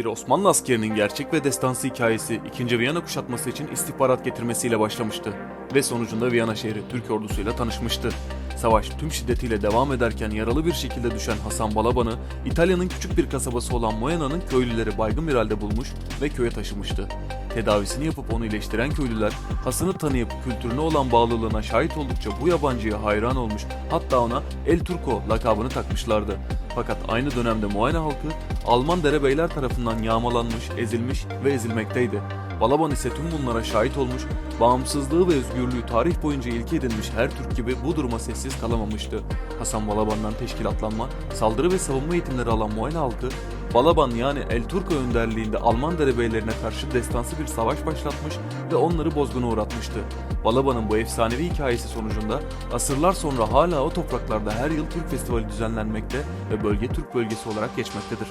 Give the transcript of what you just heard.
Bir Osmanlı askerinin gerçek ve destansı hikayesi 2. Viyana kuşatması için istihbarat getirmesiyle başlamıştı ve sonucunda Viyana şehri Türk ordusuyla tanışmıştı. Savaş tüm şiddetiyle devam ederken yaralı bir şekilde düşen Hasan Balaban'ı İtalya'nın küçük bir kasabası olan Moena'nın köylüleri baygın bir halde bulmuş ve köye taşımıştı. Tedavisini yapıp onu iyileştiren köylüler Hasan'ı tanıyıp kültürüne olan bağlılığına şahit oldukça bu yabancıya hayran olmuş hatta ona El Turco lakabını takmışlardı. Fakat aynı dönemde Moena halkı Alman derebeyler tarafından yağmalanmış, ezilmiş ve ezilmekteydi. Balaban ise tüm bunlara şahit olmuş, bağımsızlığı ve özgürlüğü tarih boyunca ilke edinmiş her Türk gibi bu duruma sessiz kalamamıştı. Hasan Balaban'dan teşkilatlanma, saldırı ve savunma eğitimleri alan Moena halkı, Balaban yani El Turco önderliğinde Alman derebeylerine karşı destansı bir savaş başlatmış ve onları bozguna uğratmıştı. Balaban'ın bu efsanevi hikayesi sonucunda asırlar sonra hala o topraklarda her yıl Türk Festivali düzenlenmekte ve bölge Türk bölgesi olarak geçmektedir.